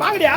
வாங்கடியா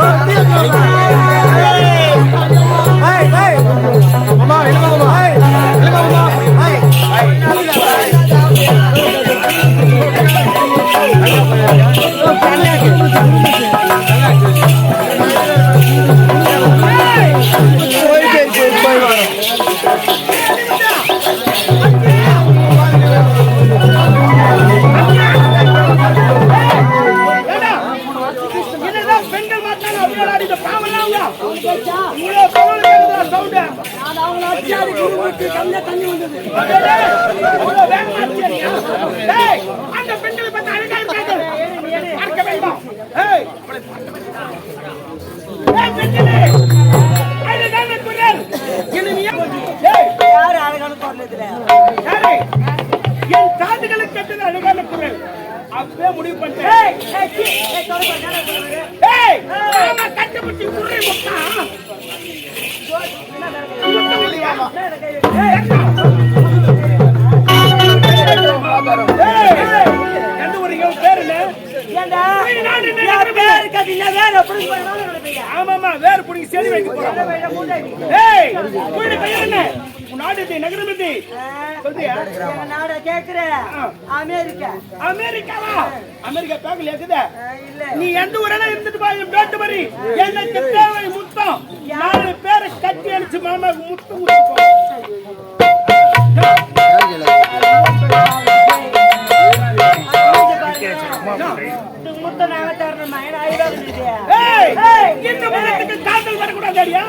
Yeah, ஆமாமா, வேறு புடிங்கி செடி வைக்க போறோம். ஏய், உயிர் பெயர் என்ன? உன் நாடு நகரம் இது. சொல்றியா? அமெரிக்கா. அமெரிக்காவா? அமெரிக்கா பேக்கல இருக்குதா? நீ எந்த ஊரெல்லாம் இருந்துட்டு பா என் பேட்டு மாதிரி எனக்கு தேவை முத்தம். நாலு பேரை கட்டி அடிச்சு மாமாவுக்கு முத்தம் கொடுப்போம் முத்த நாங்க தரணுமா? ஏன்னா ஐநூறு வரக்கூடாது அடியா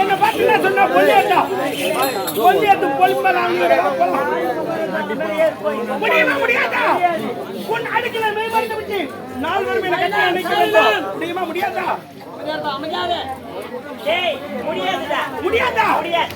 என்ன பார்த்து சொன்னா? பொல்லியாட்டா பொல்லியாட்டு பொலிமல முடியுமா முடியாதா? உன் அடுக்கல மறந்து விட்டு நாலு பேர் மேல கட்டி வேண்டும் முடியுமா முடியாதா? முடியாதுடா. முடியாதா? முடியாது.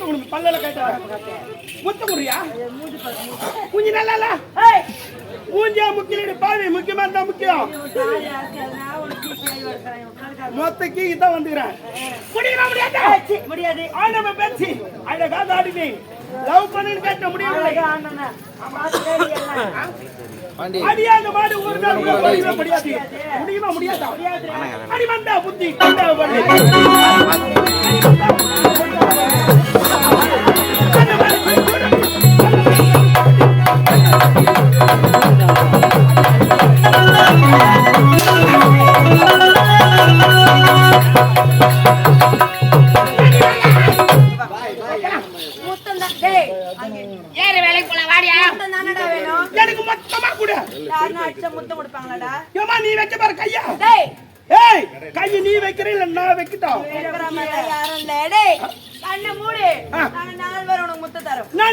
முட்டை கொடுங்க பல்லல கேட்ட முட்டை குடியா குஞ்சு நல்லா மூஞ்சியா முக்கியம் பாவி முக்கியமா இருந்தா முக்கியம். மொத்த கீக்கு தான் வந்துக்கிறேன். முடியுமா முடியாதா? முடியாது. ஆண்டவ பேச்சு. அழகா தாடினி லவ் பண்ணுன்னு கேட்ட முடியும்? அடியாத மாடு ஒரு நாள் முடியாது. முடியுமா முடியாதா? அடி வந்தா புத்தி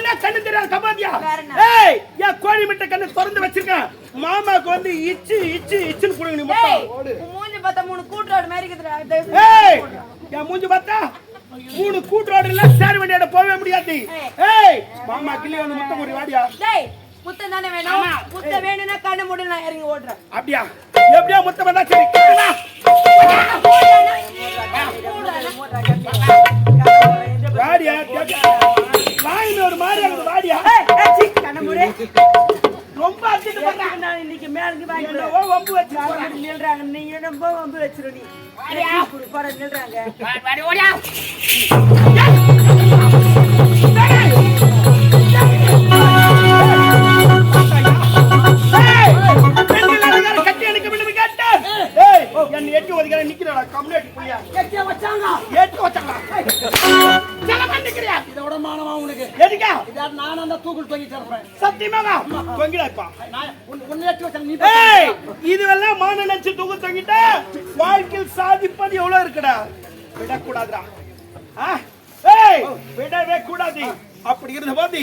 என்ன கண்ணு தெரியாது என்ன? ஏய் என் கோழி மிட்ட கண்ணு திறந்து வச்சிருக்கேன் மாமாக்கு வந்து இச்சு இச்சு இச்சுன்னு கொடுங்க நீ மூஞ்சி பார்த்தா மூணு கூட்டோட மாதிரி இருக்குதுடா. ஏய் என் மூஞ்சி பார்த்தா மூணு கூட்டுரோடு இல்ல சேர் வண்டியோட போகவே முடியாது. ஏய். மாமா கிளி வந்து முத்தம் ஒரு வாடியா. டேய் முத்தம் தானே வேணும். முத்தம் வேணும்னா கண்ணை மூடு நான் இறங்கி ஓடுறேன். அப்படியா? எப்படியா முத்தம் வந்தா சரி. வாடியா மாதிரி இருக்குது வாடியா கண்ணை மூடு. ரொம்ப அடிச்சிட்டு போறா நான் இன்னைக்கு மேலுக்கு வாங்கி என்னவோ வம்பு வச்சு போறா. நில்றாங்க. நீங்க ரொம்ப வம்பு வச்சிரு நீ. போட நில்றாங்க. நான் அந்த தூக்குள் தொங்கி தரப்பேன் சத்தியமாவா? தொங்கிடா இப்ப. இதுவெல்லாம் மான நினைச்சு தூக்கு தொங்கிட்டா, வாழ்க்கையில் சாதிப்பது எவ்வளவு இருக்குடா? விடக்கூடாதுடா. விடவே கூடாது. அப்படி இருந்த போது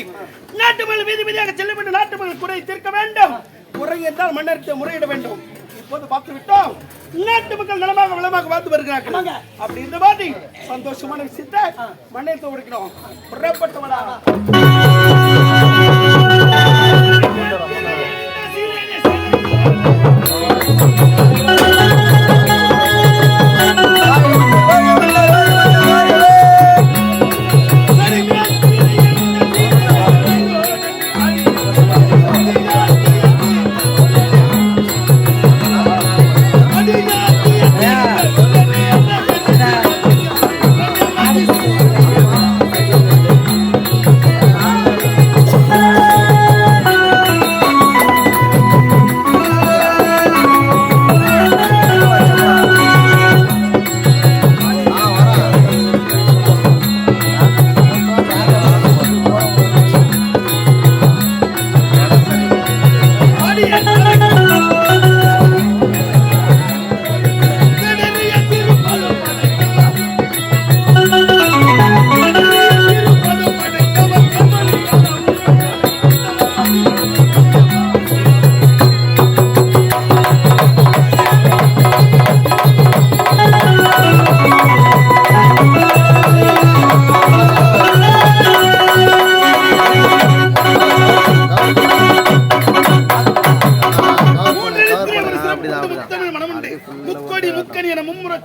நாட்டு மக்கள் வீதி வீதியாக செல்ல வேண்டும் நாட்டு மக்கள் குறை தீர்க்க வேண்டும். குறை என்றால் மன்னருக்கு முறையிட வேண்டும். இப்போது பார்த்து விட்டோம் நாட்டு மக்கள் நலமாக வளமாக வாழ்ந்து வருகிறார்கள். அப்படி இருந்த போது சந்தோஷமான விஷயத்தை மண்ணை தோடுக்கிறோம்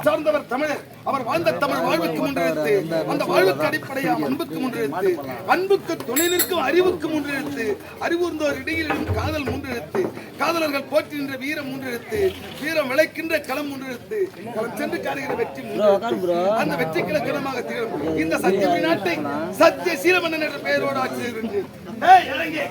சார்ந்தவர் தமிழர் அவர் வாழ்ந்த தமிழ் வாழ்வுக்கு முன்றெடுத்து அந்த வாழ்வுக்கு அடிப்படையாக அன்புக்கு முன்றெடுத்து அன்புக்கு துணை நிற்கும் அறிவுக்கு முன்றெடுத்து அறிவுர்ந்தோர் இடையிலும் காதல் முன்றெடுத்து காதலர்கள் போற்றி நின்ற வீரம் முன்றெடுத்து வீரம் விளைக்கின்ற களம் முன்றெடுத்து களம் சென்று காணுகிற வெற்றி அந்த வெற்றி கிழக்கணமாக திகழும் இந்த சத்தியபுரி நாட்டை சத்திய சீலமன்னன் என்ற பெயரோடு ஆட்சி செய்கின்றது ஏய், இறங்கு.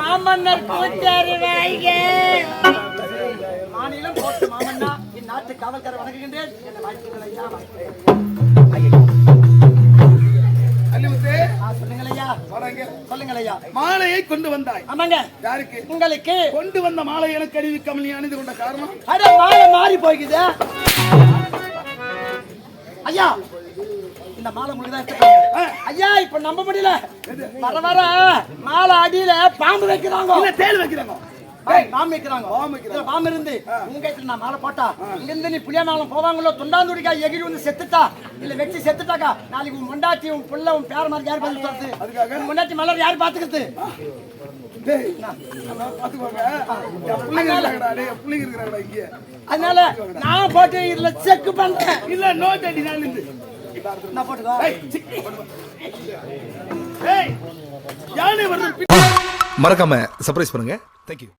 மாமன்னர் பூச்சாரி வாழ்க மாநிலம் போட்டு மாமன்னா இந்நாட்டு காவல்கார வணங்குகின்றேன். என் வாழ்த்துக்கள் ஐயா மாலையை கொண்டு வந்தாய். ஆமாங்க. யாருக்கு? உங்களுக்கு. கொண்டு வந்த மாலை எனக்கு அணிவிக்காமல் நீ அணிந்து கொண்ட காரணம்? அட மாலை மாறி போய்க்குது. ஐயா இந்த மாலை எடுத்துக்கோங்க. ஐயா இப்ப நம்ப முடியல. வர வர மாலை அடியில பாம்பு வைக்கிறாங்க. தேள் வைக்கிறாங்க. பாம்பு வைக்கிறாங்க. பாம்பு இருந்து உங்க இடத்துல நான் மாலை போட்டா இங்க இருந்து நீ புளிய மாலம் போவாங்களோ துண்டாந்துடிக்கா எகிரி வந்து செத்துட்டா இல்ல வெட்டி செத்துட்டாக்கா நாளைக்கு உன் முண்டாட்டி உன் புள்ள உன் பேர மாதிரி யார் பதில் சொல்றது அதுக்காக? முண்டாட்டி மலர் யார் பாத்துக்கிறது. அதனால நான் போட்டு இதுல செக் பண்றேன். இல்ல, no daddy, நான். நான் போட்டுக்கோ. ஏய், சி, ஏய், யானை வருது மறக்காம சர்ப்ரைஸ் பண்ணுங்க. தேங்க்யூ